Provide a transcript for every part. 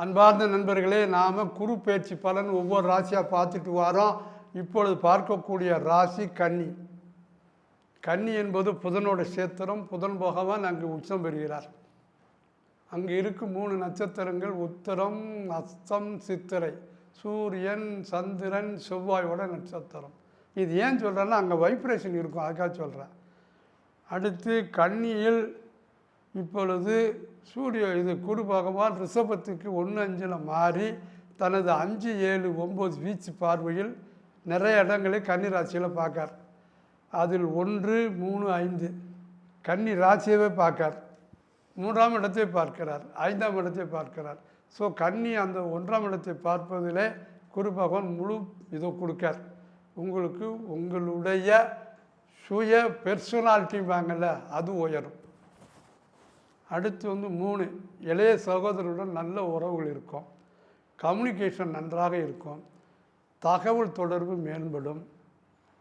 அன்பார்ந்த நண்பர்களே நாம் குரு பேச்சு பலன் ஒவ்வொரு ராசியாக பார்த்துட்டு வரோம். இப்பொழுது பார்க்கக்கூடிய ராசி கன்னி. கன்னி என்பது புதனோட சேத்திரம் புதன் பகவான் அங்கு உச்சம் பெறுகிறார். அங்கு இருக்கும் மூணு நட்சத்திரங்கள் உத்தரம் அஸ்தம் சித்திரை. சூரியன் சந்திரன் செவ்வாயோட நட்சத்திரம். இது ஏன் சொல்கிறேன்னா அங்கே வைப்ரேஷன் இருக்கும் அதுக்காக சொல்கிறேன் அடுத்து கன்னியில் இப்பொழுது சூரிய இது குரு பகவான் ரிஷபத்துக்கு ஒன்று அஞ்சில் மாறி தனது அஞ்சு ஏழு ஒம்பது வீச்சு பார்வையில் நிறைய இடங்களை கன்னி ராசியில் பார்க்கார். அதில் ஒன்று மூணு ஐந்து கன்னி ராசியவே பார்க்கார். மூன்றாம் இடத்தை பார்க்கிறார் ஐந்தாம் இடத்தை பார்க்கிறார். ஸோ கன்னி அந்த ஒன்றாம் இடத்தை பார்ப்பதிலே குரு பகவான் முழு இதை கொடுக்கார். உங்களுக்கு உங்களுடைய சுய பெர்சனாலிட்டிம்பாங்கள்ல அது உயரும். அடுத்து வந்து மூணு இளைய சகோதரருடன் நல்ல உறவுகள் இருக்கும். கம்யூனிகேஷன் நன்றாக இருக்கும். தகவல் தொடர்பு மேம்படும்.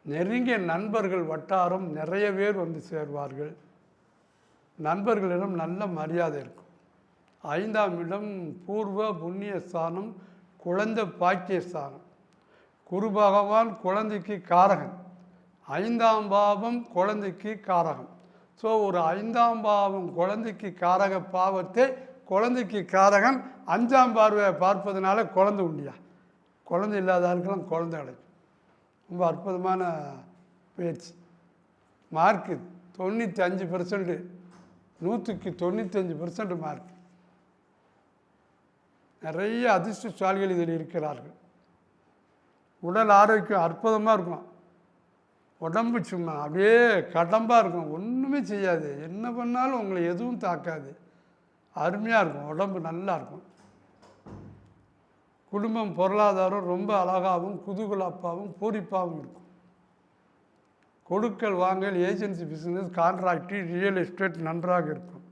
நெருங்கிய நண்பர்கள் வட்டாரம் நிறைய பேர் வந்து சேர்வார்கள். நண்பர்களிடம் நல்ல மரியாதை இருக்கும். ஐந்தாம் இடம் பூர்வ புண்ணிய ஸ்தானம் குழந்தை பாக்கிய ஸ்தானம். குரு பகவான் குழந்தைக்கு காரகன். ஐந்தாம் பாவம் குழந்தைக்கு காரகம். ஸோ ஒரு ஐந்தாம் பாவம் குழந்தைக்கு காரக பாவத்தை குழந்தைக்கு காரகன் அஞ்சாம் பார்வையை பார்ப்பதனால குழந்தை உண்டியா? குழந்தை இல்லாத ஆளுக்கெல்லாம் குழந்தை கிடைக்கும். ரொம்ப அற்புதமான பேச்சு. மார்க்கு தொண்ணூற்றி அஞ்சு பர்சன்ட்டு நூற்றுக்கு தொண்ணூத்தஞ்சு பர்சன்ட் மார்க் நிறைய அதிர்ஷ்டசாலிகள் இதில் இருக்கிறார்கள். உடல் ஆரோக்கியம் அற்புதமாக இருக்கும். உடம்பு சும்மா அப்படியே கடம்பாக இருக்கும். ஒன்றுமே செய்யாது. என்ன பண்ணாலும் உங்களை எதுவும் தாக்காது. அருமையாக இருக்கும். உடம்பு நல்லா இருக்கும். குடும்பம் பொருளாதாரம் ரொம்ப அழகாகவும் குதூகலப்பாகவும் பூரிப்பாகவும் இருக்கும். கொடுக்கல் வாங்கல் agency business contract real estate நன்றாக இருக்கும்.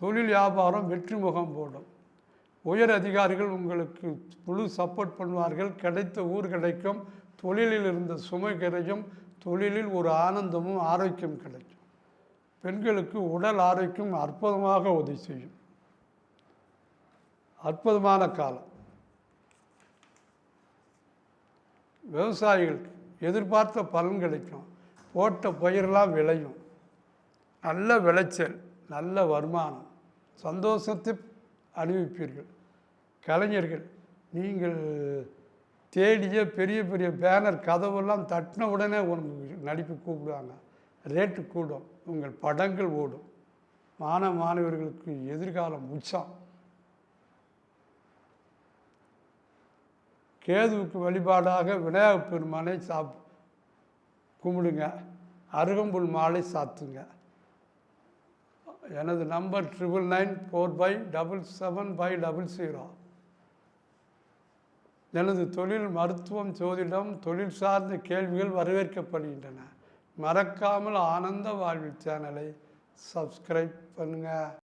தொழில் வியாபாரம் வெற்றி முகம் போடும். உயர் அதிகாரிகள் உங்களுக்கு முழு சப்போர்ட் பண்ணுவார்கள். கிடைத்த ஊர் கிடைக்கும். தொழிலில் இருந்த சுமை கிடைக்கும் தொழிலில் ஒரு ஆனந்தமும் ஆரோக்கியம் கிடைக்கும். பெண்களுக்கு உடல் ஆரோக்கியம் அற்புதமாக உதவி செய்யும். அற்புதமான காலம். விவசாயிகளுக்கு எதிர்பார்த்த பலன் கிடைக்கும். போட்ட பயிரெல்லாம் விளையும். நல்ல விளைச்சல் நல்ல வருமானம் சந்தோஷத்தை அனுபவிப்பீர்கள். கலைஞர்கள் நீங்கள் தேடிய பெரிய பெரிய பேனர் கதவெல்லாம் தட்டின உடனே உனக்கு நடிப்பு கூப்பிடுவாங்க. ரேட்டு கூடும். உங்கள் படங்கள் ஓடும். மாணவ மாணவர்களுக்கு எதிர்காலம் உச்சம். கேதுவுக்கு வழிபாடாக விநாயகப் பெருமானை சாப் கும்பிடுங்க. அருகம்புல் மாலை சாத்துங்க. எனது number triple nine four five double seven five double zero எனது தொழில் மருத்துவம் ஜோதிடம் தொழில் சார்ந்த கேள்விகள் வரவேற்கப்படுகின்றன. மறக்காமல் ஆனந்த வாழ்வில் சேனலை சப்ஸ்கிரைப் பண்ணுங்கள்